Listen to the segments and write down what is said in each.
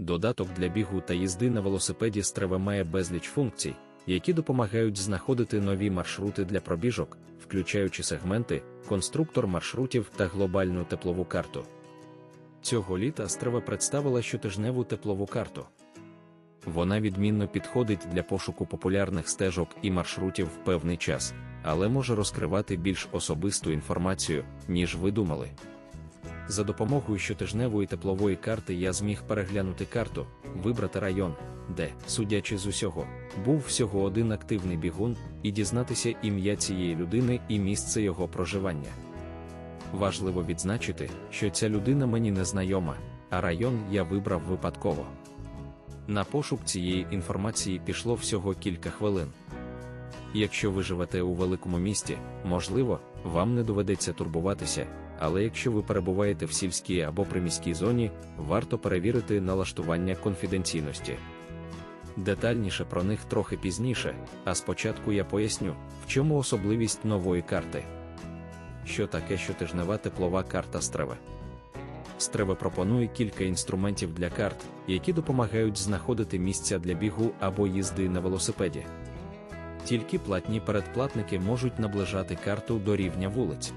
Додаток для бігу та їзди на велосипеді Стрева має безліч функцій, які допомагають знаходити нові маршрути для пробіжок, включаючи сегменти, конструктор маршрутів та глобальну теплову карту. Цього літа Стрева представила щотижневу теплову карту. Вона відмінно підходить для пошуку популярних стежок і маршрутів в певний час, але може розкривати більш особисту інформацію, ніж ви думали. За допомогою щотижневої теплової карти я зміг переглянути карту, вибрати район, де, судячи з усього, був всього один активний бігун, і дізнатися ім'я цієї людини і місце його проживання. Важливо відзначити, що ця людина мені не знайома, а район я вибрав випадково. На пошук цієї інформації пішло всього кілька хвилин. Якщо ви живете у великому місті, можливо, вам не доведеться турбуватися, але якщо ви перебуваєте в сільській або приміській зоні, варто перевірити налаштування конфіденційності. Детальніше про них трохи пізніше, а спочатку я поясню, в чому особливість нової карти. Що таке щотижнева теплова карта Стрева? Стрева пропонує кілька інструментів для карт, які допомагають знаходити місця для бігу або їзди на велосипеді. Тільки платні передплатники можуть наближати карту до рівня вулиць.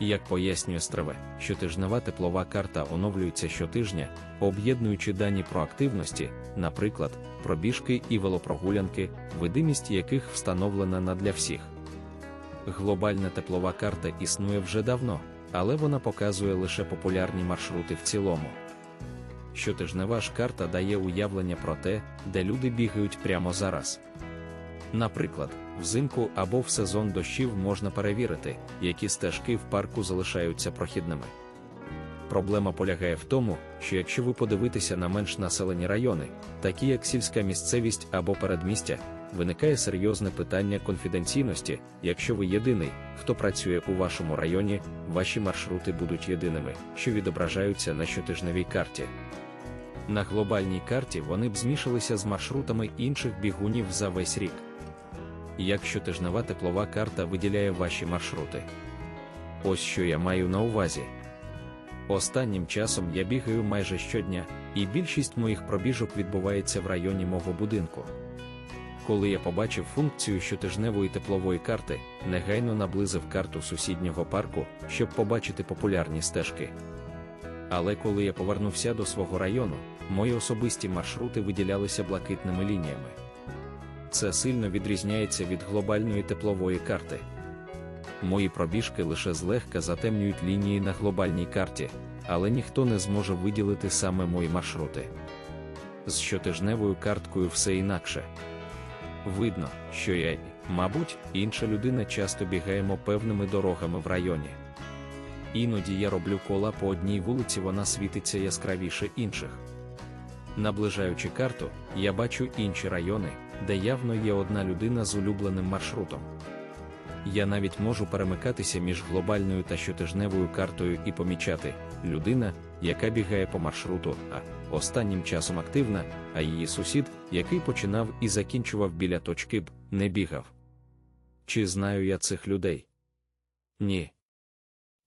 Як пояснює Страве, щотижнева теплова карта оновлюється щотижня, об'єднуючи дані про активності, наприклад, пробіжки і велопрогулянки, видимість яких встановлена на для всіх. Глобальна теплова карта існує вже давно, але вона показує лише популярні маршрути в цілому. Щотижнева ж карта дає уявлення про те, де люди бігають прямо зараз. Наприклад, взимку або в сезон дощів можна перевірити, які стежки в парку залишаються прохідними. Проблема полягає в тому, що якщо ви подивитеся на менш населені райони, такі як сільська місцевість або передмістя, виникає серйозне питання конфіденційності. Якщо ви єдиний, хто працює у вашому районі, ваші маршрути будуть єдиними, що відображаються на щотижневій карті. На глобальній карті вони б змішалися з маршрутами інших бігунів за весь рік. Як щотижнева теплова карта виділяє ваші маршрути. Ось що я маю на увазі. Останнім часом я бігаю майже щодня, і більшість моїх пробіжок відбувається в районі мого будинку. Коли я побачив функцію щотижневої теплової карти, негайно наблизив карту сусіднього парку, щоб побачити популярні стежки. Але коли я повернувся до свого району, мої особисті маршрути виділялися блакитними лініями. Це сильно відрізняється від глобальної теплової карти. Мої пробіжки лише злегка затемнюють лінії на глобальній карті, але ніхто не зможе виділити саме мої маршрути. З щотижневою карткою все інакше. Видно, що я, мабуть, інша людина часто бігаємо певними дорогами в районі. Іноді я роблю кола по одній вулиці, вона світиться яскравіше інших. Наближаючи карту, я бачу інші райони, де явно є одна людина з улюбленим маршрутом. Я навіть можу перемикатися між глобальною та щотижневою картою і помічати людина, яка бігає по маршруту, а останнім часом активна, а її сусід, який починав і закінчував біля точки б, не бігав. Чи знаю я цих людей? Ні.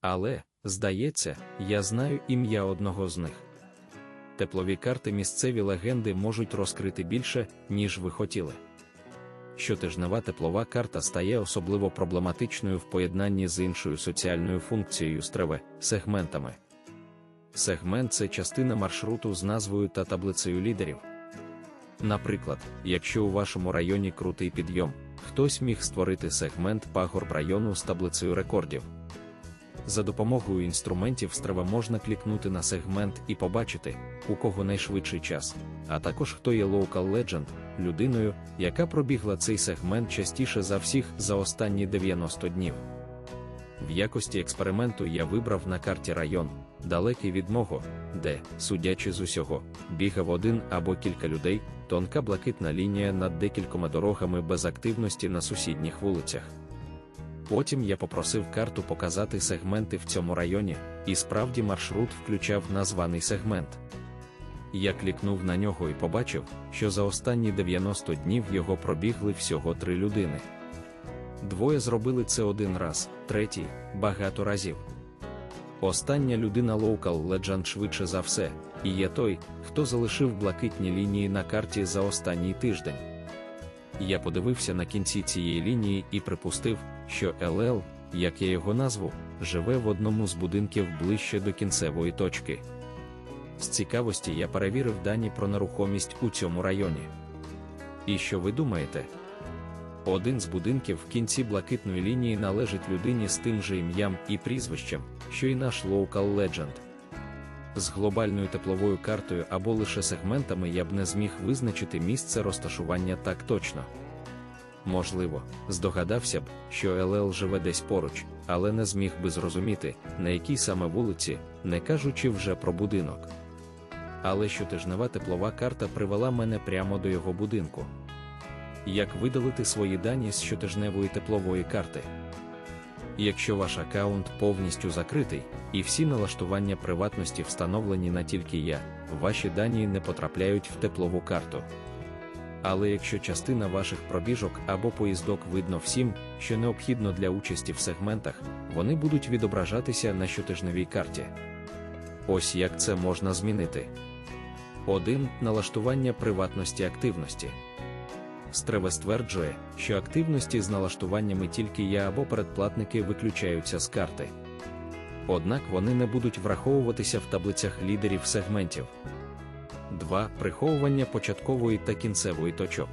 Але, здається, я знаю ім'я одного з них. Теплові карти місцеві легенди можуть розкрити більше, ніж ви хотіли. Щотижнева теплова карта стає особливо проблематичною в поєднанні з іншою соціальною функцією стреви сегментами. Сегмент це частина маршруту з назвою та таблицею лідерів. Наприклад, якщо у вашому районі крутий підйом, хтось міг створити сегмент пагорб району з таблицею рекордів. За допомогою інструментів стрева можна клікнути на сегмент і побачити, у кого найшвидший час, а також хто є Local Legend, людиною, яка пробігла цей сегмент частіше за всіх за останні 90 днів. В якості експерименту я вибрав на карті район, далекий від мого, де, судячи з усього, бігав один або кілька людей, тонка блакитна лінія над декількома дорогами без активності на сусідніх вулицях. Потім я попросив карту показати сегменти в цьому районі, і справді маршрут включав названий сегмент. Я клікнув на нього і побачив, що за останні 90 днів його пробігли всього три людини. Двоє зробили це один раз, третій багато разів. Остання людина Local Legend швидше за все, і є той, хто залишив блакитні лінії на карті за останній тиждень. Я подивився на кінці цієї лінії і припустив, що ЛЛ, як я його назву, живе в одному з будинків ближче до кінцевої точки. З цікавості я перевірив дані про нерухомість у цьому районі. І що ви думаєте? Один з будинків в кінці блакитної лінії належить людині з тим же ім'ям і прізвищем, що й наш Local Legend. З глобальною тепловою картою або лише сегментами я б не зміг визначити місце розташування так точно. Можливо, здогадався б, що ЛЛ живе десь поруч, але не зміг би зрозуміти, на якій саме вулиці, не кажучи вже про будинок. Але щотижнева теплова карта привела мене прямо до його будинку. Як видалити свої дані з щотижневої теплової карти? Якщо ваш аккаунт повністю закритий, і всі налаштування приватності встановлені на тільки я, ваші дані не потрапляють в теплову карту. Але якщо частина ваших пробіжок або поїздок видно всім, що необхідно для участі в сегментах, вони будуть відображатися на щотижневій карті. Ось як це можна змінити. 1. Налаштування приватності активності. Стреве стверджує, що активності з налаштуваннями тільки я або передплатники виключаються з карти. Однак вони не будуть враховуватися в таблицях лідерів сегментів. 2. Приховування початкової та кінцевої точок.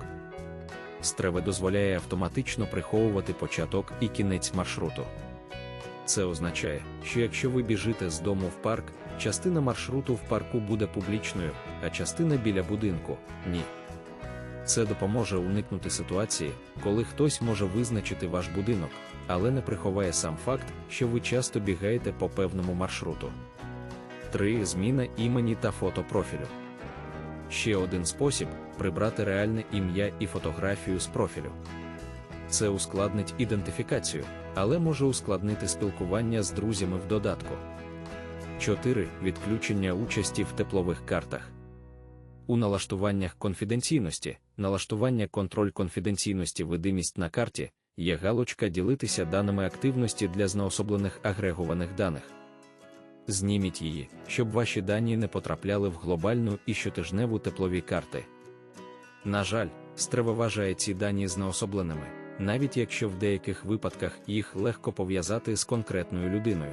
Стреве дозволяє автоматично приховувати початок і кінець маршруту. Це означає, що якщо ви біжите з дому в парк, частина маршруту в парку буде публічною, а частина біля будинку ні. Це допоможе уникнути ситуації, коли хтось може визначити ваш будинок, але не приховає сам факт, що ви часто бігаєте по певному маршруту. 3. Зміна імені та фото профілю. Ще один спосіб прибрати реальне ім'я і фотографію з профілю. Це ускладнить ідентифікацію, але може ускладнити спілкування з друзями в додатку. 4. Відключення участі в теплових картах. У налаштуваннях конфіденційності, налаштування контроль конфіденційності видимість на карті, є галочка ділитися даними активності для знаособлених агрегованих даних. Зніміть її, щоб ваші дані не потрапляли в глобальну і щотижневу теплові карти. На жаль, Стрева вважає ці дані знеособленими, навіть якщо в деяких випадках їх легко пов'язати з конкретною людиною.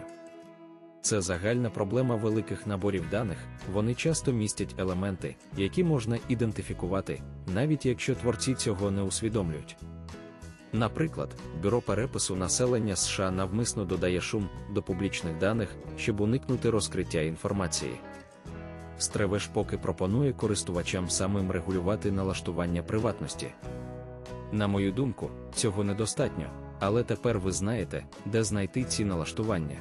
Це загальна проблема великих наборів даних, вони часто містять елементи, які можна ідентифікувати, навіть якщо творці цього не усвідомлюють. Наприклад, бюро перепису населення США навмисно додає шум до публічних даних, щоб уникнути розкриття інформації. Стревеш поки пропонує користувачам самим регулювати налаштування приватності. На мою думку, цього недостатньо, але тепер ви знаєте, де знайти ці налаштування.